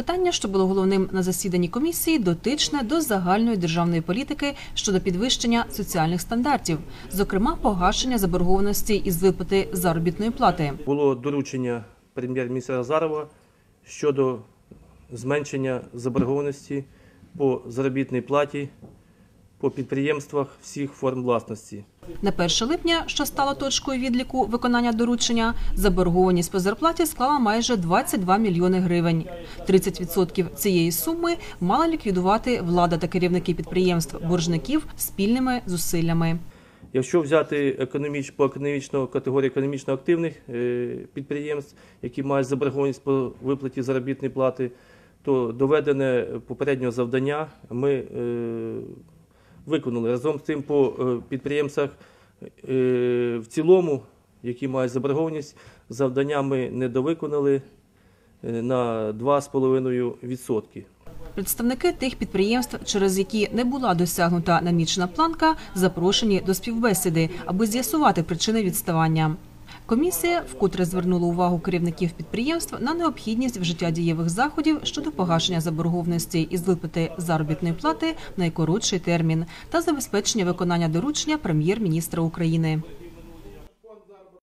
Питання, що було головним на засіданні комісії, дотичне до загальної державної політики щодо підвищення соціальних стандартів, зокрема погашення заборгованості із виплати заробітної плати. Було доручення прем'єр-міністра Азарова щодо зменшення заборгованості по заробітній платі по підприємствах всіх форм власності. На 1 липня, що стало точкою відліку виконання доручення, заборгованість по зарплаті склала майже 22 мільйони гривень. 30% цієї суми мала ліквідувати влада та керівники підприємств боржників спільними зусиллями. Якщо взяти економіч, по економічно категорії економічно активних е, підприємств, які мають заборгованість по виплаті заробітної плати, то доведене попереднього завдання ми е, виконали. Разом з тим по підприємцях підприємствах е, в цілому, які мають заборгованість, завдання ми не довиконали е, на 2,5%. Представники тих підприємств, через які не була досягнута намічена планка, запрошені до співбесіди, аби з'ясувати причини відставання. Комісія вкотре звернула увагу керівників підприємств на необхідність вжиття дієвих заходів щодо погашення заборгованості із виплати заробітної плати в найкоротший термін та забезпечення виконання доручення прем'єр-міністра України.